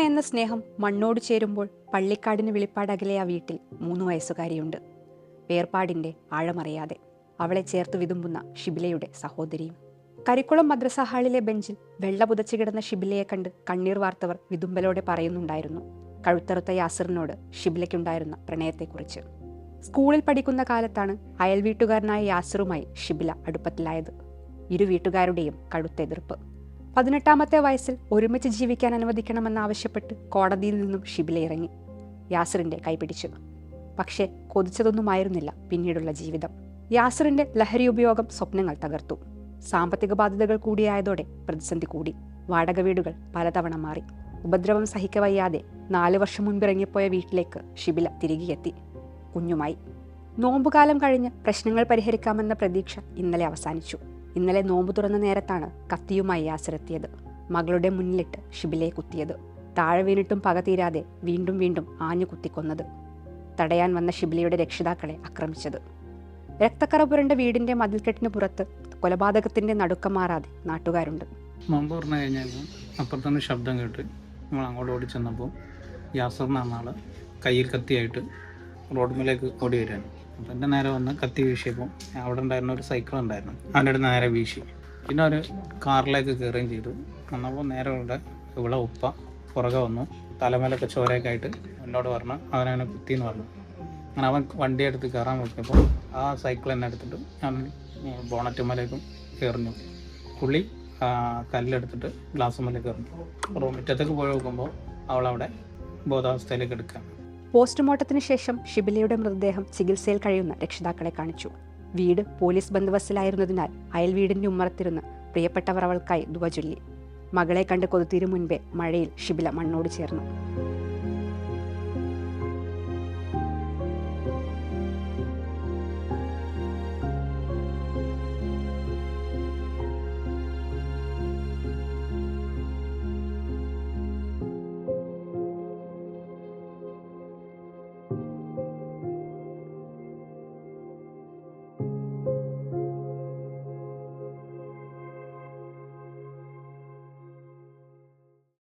എന്ന സ്നേഹം മണ്ണോട് ചേരുമ്പോൾ പള്ളിക്കാടിന് വിളിപ്പാടകലെ ആ വീട്ടിൽ മൂന്ന് വയസ്സുകാരിയുണ്ട്. വേർപാടിന്റെ ആഴമറിയാതെ അവളെ ചേർത്ത് വിതുമ്പുന്ന ഷിബിലയുടെ സഹോദരിയും. കരിക്കുളം മദ്രസ ഹാളിലെ ബെഞ്ചിൽ വെള്ള പുതച്ചു കിടന്ന ഷിബിലയെ കണ്ട് കണ്ണീർ വാർത്തവർ വിതുമ്പലോടെ പറയുന്നുണ്ടായിരുന്നു. കഴുത്തറുത്ത യാസിറിനോട് ഷിബിലയ്ക്കുണ്ടായിരുന്ന പ്രണയത്തെക്കുറിച്ച്. സ്കൂളിൽ പഠിക്കുന്ന കാലത്താണ് അയൽവീട്ടുകാരനായ യാസിറുമായി ഷിബില അടുപ്പത്തിലായത്. ഇരു വീട്ടുകാരുടെയും കടുത്ത എതിർപ്പ് പതിനെട്ടാമത്തെ വയസ്സിൽ ഒരുമിച്ച് ജീവിക്കാൻ അനുവദിക്കണമെന്നാവശ്യപ്പെട്ട് കോടതിയിൽ നിന്നും ഷിബില ഇറങ്ങി യാസിറിന്റെ കൈപിടിച്ചു പക്ഷേ കൊതിച്ചതൊന്നുമായിരുന്നില്ല പിന്നീടുള്ള ജീവിതം. യാസിറിന്റെ ലഹരി ഉപയോഗം സ്വപ്നങ്ങൾ തകർത്തു. സാമ്പത്തിക ബാധ്യതകൾ കൂടിയായതോടെ പ്രതിസന്ധി കൂടി. വാടക വീടുകൾ പലതവണ മാറി. ഉപദ്രവം സഹിക്കവയ്യാതെ നാലു വർഷം മുൻപ് ഇറങ്ങിപ്പോയ വീട്ടിലേക്ക് ഷിബില തിരികെയെത്തി കുഞ്ഞുമായി. നോമ്പുകാലം കഴിഞ്ഞ് പ്രശ്നങ്ങൾ പരിഹരിക്കാമെന്ന പ്രതീക്ഷ ഇന്നലെ അവസാനിച്ചു. ഇന്നലെ നോമ്പ് തുറന്ന നേരത്താണ് കത്തിയുമായി ആശ്രത്തിയത്. മകളുടെ മുന്നിലിട്ട് ഷിബിലെ കുത്തിയത്. താഴെ വീണിട്ടും പക തീരാതെ വീണ്ടും വീണ്ടും ആഞ്ഞു കുത്തിക്കൊന്നത്. തടയാൻ വന്ന ഷിബിലയുടെ രക്ഷിതാക്കളെ ആക്രമിച്ചത്. രക്തക്കറ പുരണ്ട വീടിന്റെ മതിൽക്കെട്ടിന് പുറത്ത് കൊലപാതകത്തിന്റെ നടുക്കം മാറാതെ നാട്ടുകാരുണ്ട്. നോമ്പ് പറഞ്ഞു കഴിഞ്ഞപ്പോൾ അപ്പുറത്തുനിന്ന് ശബ്ദം കേട്ട് നമ്മൾ അങ്ങോട്ട് ഓടി ചെന്നപ്പോൾ യാസർ കയ്യിൽ കത്തിയായിട്ട് റോഡ് മേലേക്ക് ഓടി വരികയാണ്. അപ്പം എന്റെ നേരെ വന്ന് കത്തി വീശിയപ്പോൾ അവിടെ ഉണ്ടായിരുന്ന ഒരു സൈക്കിൾ ഉണ്ടായിരുന്നു. അവന്റെ അടുത്ത് നേരെ വീശി. പിന്നെ ഒരു കാറിലേക്ക് കയറുകയും ചെയ്തു. വന്നപ്പോൾ നേരെ ഇവിടെ ഇവിടെ ഉപ്പ പുറകെ വന്നു. തലമേലൊക്കെ ചോരയൊക്കെ ആയിട്ട് എന്നോട് പറഞ്ഞു അവനവനെ കുത്തിയെന്ന് പറഞ്ഞു. അങ്ങനെ അവൻ വണ്ടി എടുത്ത് കയറാൻ നോക്കിയപ്പോൾ ആ സൈക്കിൾ എന്നെ എടുത്തിട്ട് ഞാൻ ബോണറ്റുമ്മലേക്കും എറിഞ്ഞു. പുള്ളി കല്ലെടുത്തിട്ട് ഗ്ലാസ് മേലേക്ക് എറിഞ്ഞു. റൂം മുറ്റത്തേക്ക് പോയി നോക്കുമ്പോൾ അവളവിടെ ബോധാവസ്ഥയിലേക്ക് എടുക്കാം പോസ്റ്റ്മോർട്ടത്തിന് ശേഷം ഷിബിലയുടെ മൃതദേഹം ചികിത്സയിൽ കഴിയുന്ന രക്ഷിതാക്കളെ കാണിച്ചു. വീട് പോലീസ് ബന്ദോബസ്തിലായിരുന്നതിനാൽ അയൽ വീടിന്റെ ഉമ്മറത്തിരുന്ന് പ്രിയപ്പെട്ടവർ അവൾക്കായി ദുവ ചൊല്ലി. മകളെ കണ്ട് കൊതുത്തീരു മുൻപേ മഴയിൽ ഷിബില മണ്ണോട് ചേർന്നു.